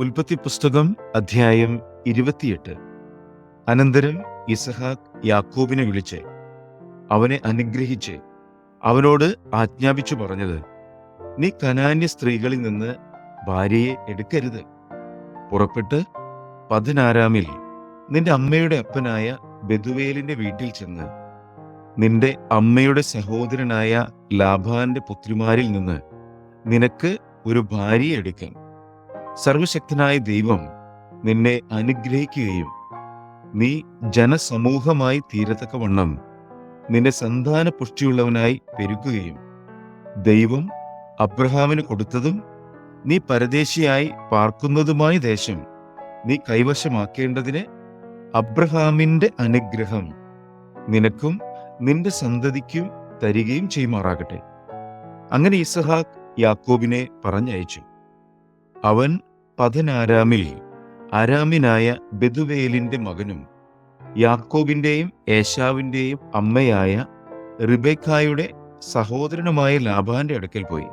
ഉൽപ്പത്തി പുസ്തകം അധ്യായം ഇരുപത്തിയെട്ട്. അനന്തരം ഇസഹാക്ക് യാക്കോബിനെ വിളിച്ച് അവനെ അനുഗ്രഹിച്ച് അവനോട് ആജ്ഞാപിച്ചു പറഞ്ഞത് നീ കനാന്യ സ്ത്രീകളിൽ നിന്ന് ഭാര്യയെ എടുക്കരുത്. പുറപ്പെട്ട് പതിനാറാമിൽ നിന്റെ അമ്മയുടെ അപ്പനായ ബെതുവേലിന്റെ വീട്ടിൽ ചെന്ന് നിന്റെ അമ്മയുടെ സഹോദരനായ ലാഭാന്റെ പുത്രിമാരിൽ നിന്ന് നിനക്ക് ഒരു ഭാര്യയെ എടുക്കാം. സർവശക്തനായ ദൈവം നിന്നെ അനുഗ്രഹിക്കുകയും നീ ജനസമൂഹമായി തീരത്തക്കവണ്ണം നിന്റെ സന്താന പുഷ്ടിയുള്ളവനായി പെരുക്കുകയും ദൈവം അബ്രഹാമിന് കൊടുത്തതും നീ പരദേശിയായി പാർക്കുന്നതുമായ ദേശം നീ കൈവശമാക്കേണ്ടതിന് അബ്രഹാമിന്റെ അനുഗ്രഹം നിനക്കും നിന്റെ സന്തതിക്കും തരികയും ചെയ്യുമാറാകട്ടെ. അങ്ങനെ ഇസഹാക്ക് യാക്കോബിനെ പറഞ്ഞയച്ചു. അവൻ പതിനാരാമിൽ അരാമിനായ ബെതുവേലിന്റെ മകനും യാക്കോബിന്റെയും ഏശാവിന്റെയും അമ്മയായ റിബേക്കായുടെ സഹോദരനുമായ ലാഭാന്റെ അടുക്കൽ പോയി.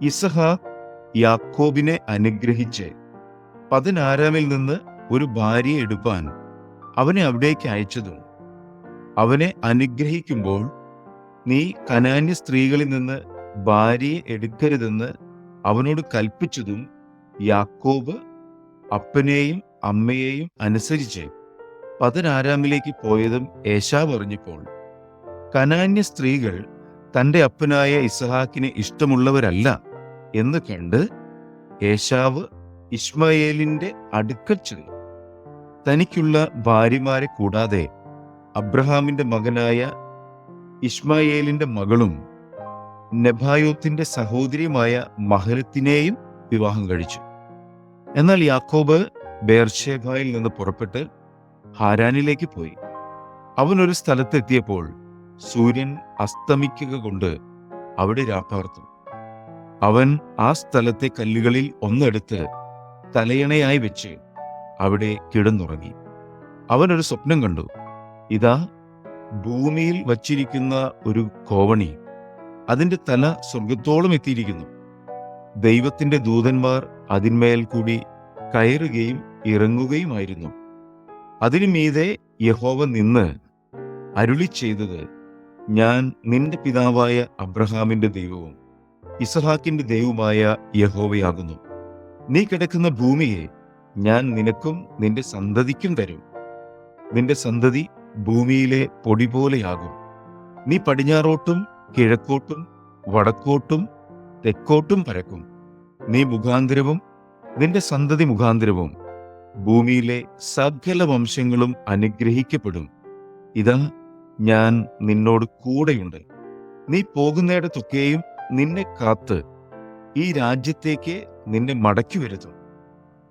ഇസഹ യാക്കോബിനെ അനുഗ്രഹിച്ച് പതിനാരാമിൽ നിന്ന് ഒരു ഭാര്യയെ എടുപ്പാൻ അവനെ അവിടേക്ക് അയച്ചതും അവനെ അനുഗ്രഹിക്കുമ്പോൾ നീ കനാന്യ സ്ത്രീകളിൽ നിന്ന് ഭാര്യയെ എടുക്കരുതെന്ന് അവനോട് കൽപ്പിച്ചതും യാക്കോബ് അപ്പനെയും അമ്മയെയും അനുസരിച്ച് പതിനാരാമിലേക്ക് പോയതും ഏശാവ് അറിഞ്ഞപ്പോൾ കനാന്യ സ്ത്രീകൾ തന്റെ അപ്പനായ ഇസഹാക്കിന് ഇഷ്ടമുള്ളവരല്ല എന്ന് കണ്ട് ഏശാവ് ഇസ്മയേലിന്റെ അടുക്കൽ ചെന്നു. തനിക്കുള്ള ഭാര്യമാരെ കൂടാതെ അബ്രഹാമിന്റെ മകനായ ഇസ്മായേലിന്റെ മകളും നെബായോത്തിന്റെ സഹോദരിയുമായ മഹലത്തിനെയും വിവാഹം കഴിച്ചു. എന്നാൽ യാക്കോബ് ബേർഷേഖായിൽ നിന്ന് പുറപ്പെട്ട് ഹാരാനിലേക്ക് പോയി. അവൻ ഒരു സ്ഥലത്തെത്തിയപ്പോൾ സൂര്യൻ അസ്തമിക്കുക കൊണ്ട് അവിടെ രാപ്പാർത്തു അവൻ ആ സ്ഥലത്തെ കല്ലുകളിൽ ഒന്നെടുത്ത് തലയണയായി വെച്ച് അവിടെ കിടന്നുറങ്ങി. അവൻ ഒരു സ്വപ്നം കണ്ടു. ഇതാ ഭൂമിയിൽ വച്ചിരിക്കുന്ന ഒരു കോവണി. അതിന്റെ തല സ്വർഗത്തോളം എത്തിയിരിക്കുന്നു. ദൈവത്തിന്റെ ദൂതന്മാർ അതിന്മേൽ കൂടി കയറുകയും ഇറങ്ങുകയുമായിരുന്നു. അതിനു മീതെ യഹോവ നിന്ന് അരുളി ചെയ്തത് ഞാൻ നിന്റെ പിതാവായ അബ്രഹാമിന്റെ ദൈവവും ഇസഹാക്കിന്റെ ദൈവവുമായ യഹോവയാകുന്നു. നീ കിടക്കുന്ന ഭൂമിയെ ഞാൻ നിനക്കും നിന്റെ സന്തതിക്കും തരും. നിന്റെ സന്തതി ഭൂമിയിലെ പൊടി പോലെയാകും. നീ പടിഞ്ഞാറോട്ടും കിഴക്കോട്ടും വടക്കോട്ടും തെക്കോട്ടും പരക്കും. നീ മുഖാന്തരവും നിന്റെ സന്തതി മുഖാന്തരവും ഭൂമിയിലെ സകല വംശങ്ങളും അനുഗ്രഹിക്കപ്പെടും. ഇതാ ഞാൻ നിന്നോട് കൂടെയുണ്ട്. നീ പോകുന്നിടത്തൊക്കെയും നിന്നെ കാത്ത് ഈ രാജ്യത്തേക്ക് നിന്നെ മടക്കി വരുത്തും.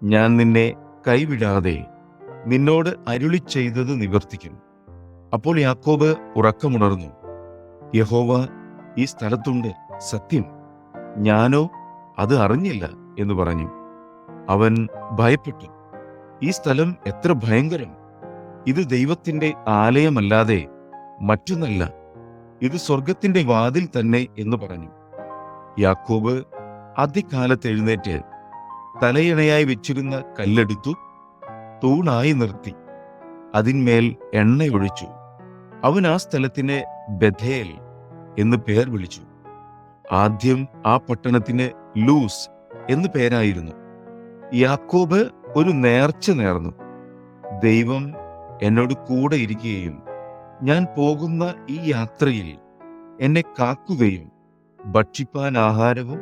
ഞാൻ നിന്നെ കൈവിടാതെ നിന്നോട് അരുളി ചെയ്തത് നിവർത്തിക്കും. അപ്പോൾ യാക്കോബ് ഉറക്കമുണർന്നു. യഹോവ ഈ സ്ഥലത്തുണ്ട്. സത്യം. ഞാനോ അത് അറിഞ്ഞില്ല എന്ന് പറഞ്ഞു. അവൻ ഭയപ്പെട്ടു. ഈ സ്ഥലം എത്ര ഭയങ്കരം. ഇത് ദൈവത്തിന്റെ ആലയമല്ലാതെ മറ്റൊന്നല്ല. ഇത് സ്വർഗത്തിന്റെ വാതിൽ തന്നെ എന്ന് പറഞ്ഞു. യാക്കോബ് അതികാലത്ത് എഴുന്നേറ്റ് തലയിണയായി വെച്ചിരുന്ന കല്ലെടുത്തു തൂണായി നിർത്തി. അതിന്മേൽ എണ്ണയൊഴിച്ചു അവൻ ആ സ്ഥലത്തിനെ ബഥേൽ എന്ന് പേർ വിളിച്ചു. ആദ്യം ആ പട്ടണത്തിന് ലൂസ് എന്ന് പേരായിരുന്നു. യാക്കോബ് ഒരു നേർച്ച നേർന്നു. ദൈവം എന്നോട് കൂടെ ഇരിക്കുകയും ഞാൻ പോകുന്ന ഈ യാത്രയിൽ എന്നെ കാക്കുകയും ഭക്ഷിപ്പാൻ ആഹാരവും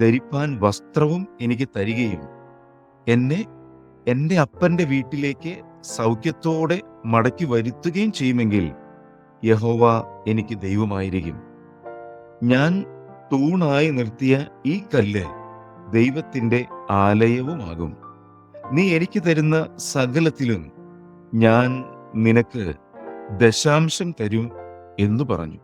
ധരിപ്പാൻ വസ്ത്രവും എനിക്ക് തരികയും എന്നെ എന്റെ അപ്പന്റെ വീട്ടിലേക്ക് സൗഖ്യത്തോടെ മടക്കി വരുത്തുകയും ചെയ്യുമെങ്കിൽ യഹോവ എനിക്ക് ദൈവമായിരിക്കും. ഞാൻ തൂണായി നിർത്തിയ ഈ കല്ല് ദൈവത്തിന്റെ ആലയവുമാകും. നീ എനിക്ക് തരുന്ന സകലത്തിലും ഞാൻ നിനക്ക് ദശാംശം തരും എന്നു പറഞ്ഞു.